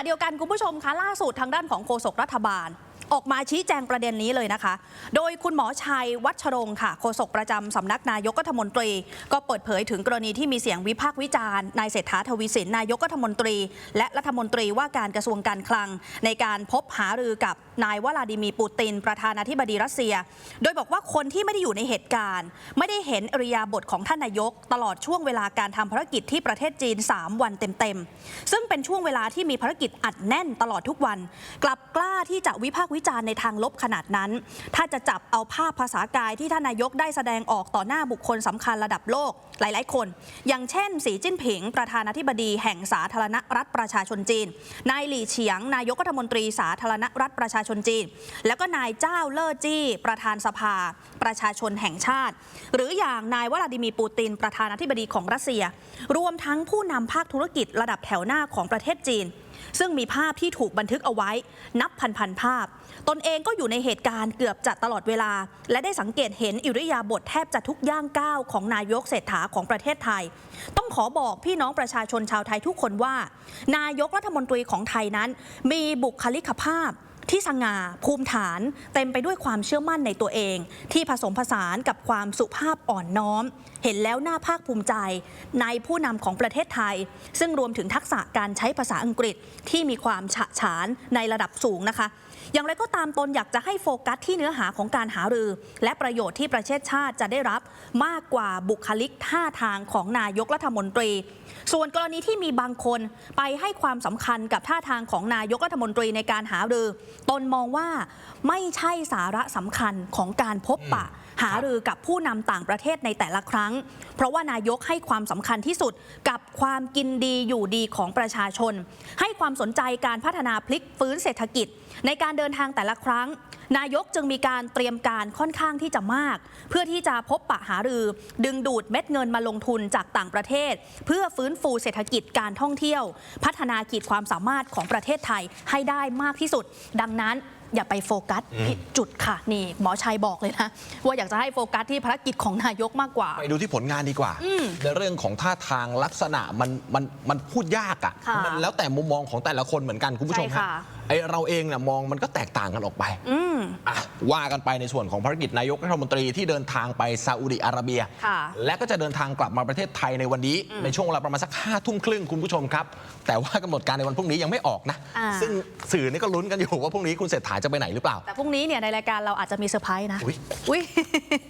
ะเดียวกันคุณผู้ชมคะล่าสุดทางด้านของโฆษกรัฐบาล ออกมาชี้แจงประเด็นนี้เลยนะคะ โดยคุณหมอชัยวัชรงค์ค่ะโฆษกประจำสำนักนายกรัฐมนตรี ก็เปิดเผยถึงกรณีที่มีเสียงวิพากษ์วิจารณ์นายเศรษฐาทวีสินนายกรัฐมนตรี และรัฐมนตรีว่าการกระทรวงการคลัง ในการพบหารือกับนายวลาดิมีปูติน ประธานาธิบดีรัสเซีย โดยบอกว่าคนที่ไม่ได้อยู่ในเหตุการณ์ ไม่ได้เห็นอริยาบทของท่านนายก ตลอดช่วงเวลาการทำภารกิจที่ประเทศจีน 3 วันเต็มๆซึ่งเป็นช่วงเวลาที่มีภารกิจอัดแน่นตลอดทุกวัน กลับกล้าที่จะวิพากษ์วิจารณ์ในทางลบขนาดนั้น ถ้าจะจับเอาภาพภาษากายที่ท่านนายกได้แสดงออกต่อหน้าบุคคลสำคัญระดับโลกหลาย ๆ คน อย่างเช่น สีจิ้นผิง ประธานาธิบดีแห่งสาธารณรัฐประชาชนจีน นายหลี่เฉียง นายกรัฐมนตรีสาธารณรัฐประชาชนจีน แล้วก็นายเจ้าเล่อจี้ ประธานสภา ประชาชนแห่งชาติ หรืออย่างนายวลาดิมีปูติน ประธานาธิบดีของรัสเซีย รวมทั้งผู้นำภาคธุรกิจระดับแถวหน้าของประเทศจีน ซึ่งมีภาพที่ถูกบันทึกเอาไว้ นับพันๆภาพ ตนเองก็อยู่ในเหตุการณ์เกือบจะตลอดเวลา และได้สังเกตเห็นอิริยาบถแทบจะทุกย่างก้าวของนายกเศรษฐาของประเทศไทย ต้องขอบอกพี่น้องประชาชนชาวไทยทุกคนว่า นายกรัฐมนตรีของไทยนั้น มีบุคลิกภาพ ที่สง่าภูมิฐาน เต็มไปด้วยความเชื่อมั่นในตัวเอง ที่ผสมผสานกับความสุภาพอ่อนน้อม เห็นแล้วน่าภาคภูมิใจ ในผู้นำของประเทศไทย ซึ่งรวมถึงทักษะการใช้ภาษาอังกฤษที่มีความฉะฉานในระดับสูงนะคะ อย่างไรก็ตามตนอยากจะให้โฟกัสที่เนื้อหาของการหารือ และประโยชน์ที่ประเทศชาติจะได้รับมากกว่าบุคลิกท่าทางของนายกรัฐมนตรี ส่วนกรณีที่มีบางคนไปให้ความสำคัญกับท่าทางของนายกรัฐมนตรีในการหารือตนมองว่าไม่ใช่สาระสำคัญของการพบปะ หารือกับผู้นำต่างประเทศในแต่ละครั้ง เพราะว่านายกให้ความสำคัญที่สุดกับความกินดีอยู่ดีของประชาชน ให้ความสนใจการพัฒนาพลิกฟื้นเศรษฐกิจในการเดินทางแต่ละครั้ง นายกจึงมีการเตรียมการค่อนข้างที่จะมาก เพื่อที่จะพบปะหารือ ดึงดูดเม็ดเงินมาลงทุนจากต่างประเทศ เพื่อฟื้นฟูเศรษฐกิจการท่องเที่ยว พัฒนาขีดความสามารถของประเทศไทยให้ได้มากที่สุด ดังนั้น อย่าไปโฟกัสผิดจุดค่ะ นี่หมอชัยบอกเลยนะ ว่าอยากจะให้โฟกัสที่ภารกิจของนายกมากกว่า ไปดูที่ผลงานดีกว่า ในเรื่องของท่าทางลักษณะมันมันมันพูดยากอะค่ะ่ะ มันแล้วแต่มุมมองของแต่ละคนเหมือนกันคุณผู้ชมใช่ค่ะไอเราเองเนี่ยมองมันก็แตกต่างกันออกไปอืมอะว่ากันไปในส่วนของภารกิจนายกรัฐมนตรีที่เดินทางไปซาอุดิอาระเบียค่ะและก็จะเดินทางกลับมาประเทศไทยในวันนี้ ในช่วงเวลาประมาณสักห้าทุ่มครึ่งคุณผู้ชมครับ แต่ว่ากำหนดการในวันพรุ่งนี้ยังไม่ออกนะอ่าซึ่งสื่อนี่ก็ลุ้นกันอยู่ว่าพรุ่งนี้คุณเศรษฐาจะไปไหนหรือเปล่า แต่พรุ่งนี้เนี่ยในรายการเราอาจจะมีเซอร์ไพรส์นะ อุ๊ยอุ๊ย